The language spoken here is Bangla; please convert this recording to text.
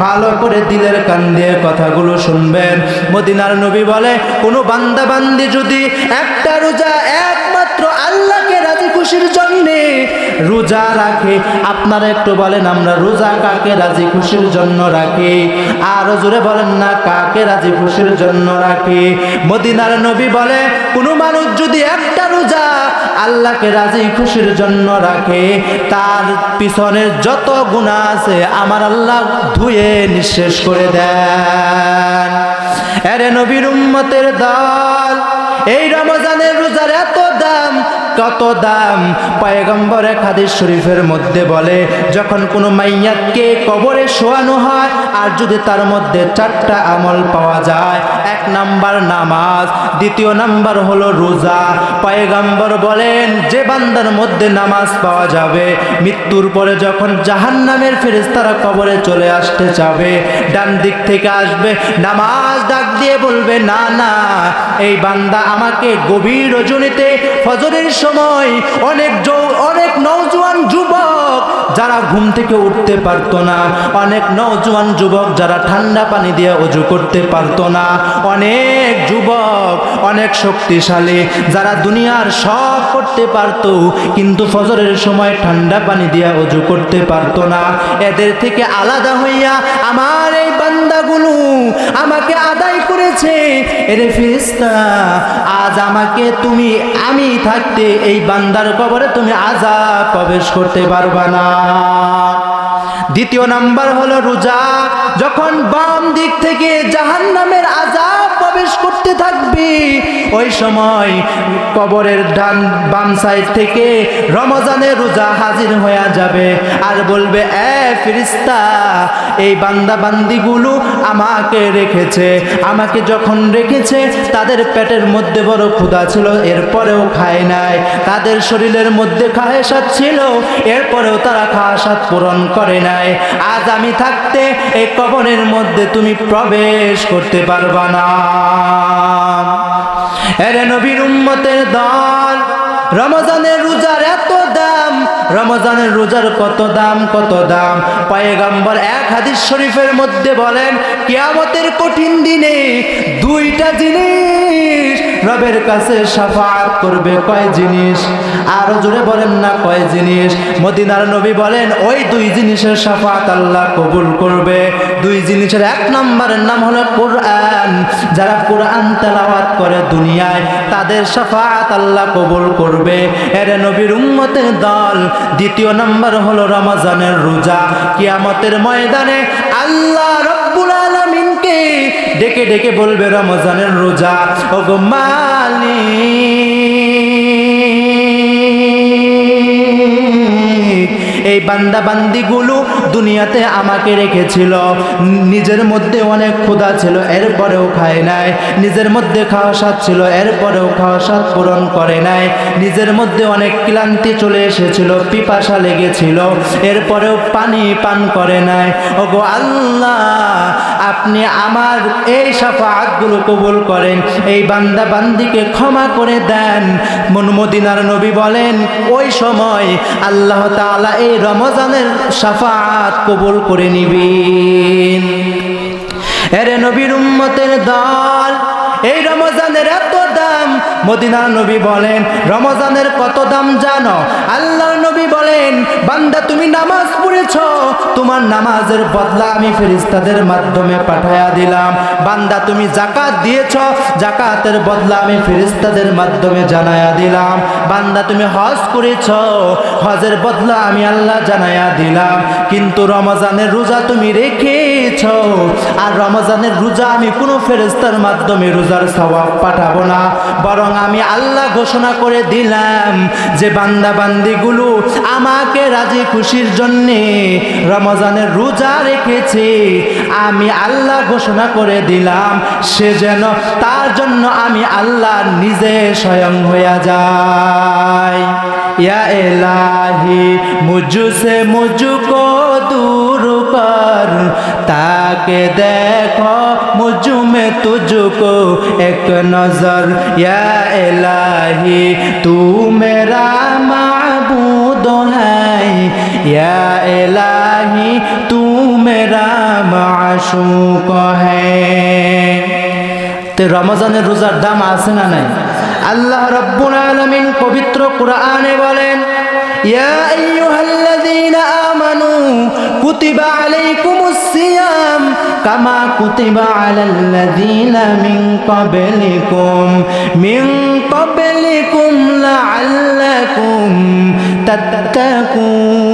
ভালো করে দিলের কান দিয়ে কথাগুলো শুনবেন। মদিনার নবী বলে, কোনো বান্দা বান্দি যদি একটা রোজা একমাত্র আল্লাহকে রাজি খুশির জন্যে রোজা রাখে, আপনারা একটু বলেন, আমরা রোজা কাকে রাজি খুশির জন্য রাখি? আরও জোরে বলেন না, কাকে রাজি খুশির জন্য রাখি? মদিনার নবী বলে, কোনো মানুষ যদি একটা রোজা আল্লাহকে রাজি খুশির জন্য রাখে, তার পিছনের যত গুণা আছে, আমার আল্লাহ ধুয়ে নিঃশেষ করে দেন। এরে নবীর উম্মতের দল, এই রমজানের রোজার এত দাম কত দাম? পয়গম্বরে খাদিস শরীফের মধ্যে বলে, যখন কোনো মাইয়াতকে কবরে শোয়ানো হয়, আর যদি তার মধ্যে চারটা আমল পাওয়া যায়, এক নাম্বার নামাজ, দ্বিতীয় নাম্বার হলো রোজা। পয়গম্বর বলেন, যে বান্দার মধ্যে নামাজ পাওয়া যাবে, মৃত্যুর পরে যখন জাহান নামের ফেরেস্তারা কবরে চলে আসতে যাবে, ডান দিক থেকে আসবে, নামাজ ডাক দিয়ে বলবে, না না, এই বান্দা আমাকে গভীর রজনীতে ফজরের সময় অনেক অনেক নৌজওয়ান যুবক যারা ঘুম থেকে উঠতে পারতো না। অনেক নৌজওয়ান যুবক যারা ঠান্ডা পানি দিয়ে অজু করতে পারতো না। অনেক যুবক অনেক শক্তিশালী যারা দুনিয়ার সব করতে পারতো, কিন্তু ফজরের সময় ঠান্ডা পানি দিয়ে অজু করতে পারতো না। এদের থেকে আলাদা হইয়া আমার এই বান্দাগুলো আমাকে আদায় করেছে। এরে ফিরিস্তা আজ আমাকে তুমি, আমি থাকতে এই বান্দার কবরে তুমি আজাব প্রবেশ করতে পারবা না। দ্বিতীয় নাম্বার হলো রোজা। যখন বাম দিক থেকে জাহান নামের আজাব প্রবেশ করতে থাকবে। ওই সময় কবরের ডান, বাম সাইড থেকে রমজানের রোজা হাজির হয়ে যাবে। আর বলবে, এ ফিরিস্তা এই বান্দা বান্দিগুলো আমাকে রেখেছে। আমাকে যখন রেখেছে, তাদের পেটের মধ্যে বড় ক্ষুধা ছিল, এরপরেও খায় নাই। তাদের শরীরের মধ্যে খাহেসাত ছিল, এরপরেও তারা খাসাত পূরণ করে নাই। আজ আমি থাকতে এই কবরের মধ্যে তুমি প্রবেশ করতে পারবা না। দল রমজানের রোজার এত দাম রমজানের রোজার কত দাম কত দাম? পয়গাম্বর এক হাদিস শরীফের মধ্যে বলেন, কিয়ামতের কঠিন দিনে দুইটা জিনিস রবের কাছে সাফাত করবে। কয় জিনিস? আরও জোরে বলেন না, কয় জিনিস? মদিনার নবী বলেন, ওই দুই জিনিসের সাফাত আল্লাহ কবুল করবে। দুই জিনিসের এক নম্বরের নাম হলো কোরআন। যারা কোরআন তেলাওয়াত করে দুনিয়ায়, তাদের সাফাত আল্লাহ কবুল করবে। এর নবীর উম্মতের দল দ্বিতীয় নম্বর হলো রমজানের রোজা। কিয়ামতের ময়দানে আল্লাহ রব্বুল আলামিনকে ডেকে ডেকে বলবে রমজানের রোজা। ও গো মালিক। এই বান্দা বান্দিগুলো দুনিয়াতে আমাকে রেখেছিল। নিজের মধ্যে অনেক ক্ষুধা ছিল, এরপরেও খায় নাই। নিজের মধ্যে খাওয়া স্বাদ ছিল, এরপরেও খাওয়া স্বাদ পূরণ করে নাই। নিজের মধ্যে অনেক ক্লান্তি চলে এসেছিল, পিপাসা লেগেছিল, এরপরেও পানি পান করে নাই। ওগো আল্লাহ, আপনি আমার এই সাফাতগুলো কবুল করেন, এই বান্দা বান্দিকে ক্ষমা করে দেন। মদিনার নবী বলেন, ওই সময় আল্লাহ তাআলা এই রমজানের সাফাত কবুল করে নিবেন। এরে নবীর উম্মতের দল এই রমজানের এত দাম মদিনার নবী বলেন, রমজানের কত দাম জানো? আল্লাহর নবী বলেন, বান্দা, তুমি নামাজ পড়েছ, তোমার নামাজের বদলা আমি ফেরিস্তাদের মাধ্যমে পাঠায়া দিলাম। বান্দা, তুমি জাকাত দিয়েছ জাকাতের বদলা আমি ফেরিস্তাদের মাধ্যমে জানায়া দিলাম। বান্দা, তুমি হজ করেছ, হজের বদলা আমি আল্লাহ জানায়া দিলাম। কিন্তু রমজানের রোজা তুমি রেখেছ, আর রমজানের রোজা আমি কোনো ফেরিস্তার মাধ্যমে রোজার সওয়াব পাঠাবো না। বরং আমি আল্লাহ ঘোষণা করে দিলাম যে বান্দা বান্দিগুলো আমাকে রাজি খুশির জন্যে রমজানের রোজা রেখেছে। আমি আল্লাহ ঘোষণা করে দিলাম, সে যেন তার জন্য আমি আল্লাহ নিজে স্বয়ং হইয়া যায়। या इलाही मुझसे मुझको दूर कर ताके देखो मुझ में तुझको एक नजर या इलाही तू मेरा माबूद है या इलाही तू मेरा माशूक है তে রমজানের রোজার দাম আছে না নাই আল্লাহ রব্বুল আলামিন পবিত্র কোরআনে বলেন, ইয়া আইয়ুহাল্লাযীনা আমানু কুতিবা আলাইকুমুস সিয়াম কামা কুতিবা আলাল্লাযীনা মিন ক্বাবলিকুম। মিন ক্বাবলিকুম লাআল্লাকুম তাত্তাকুন।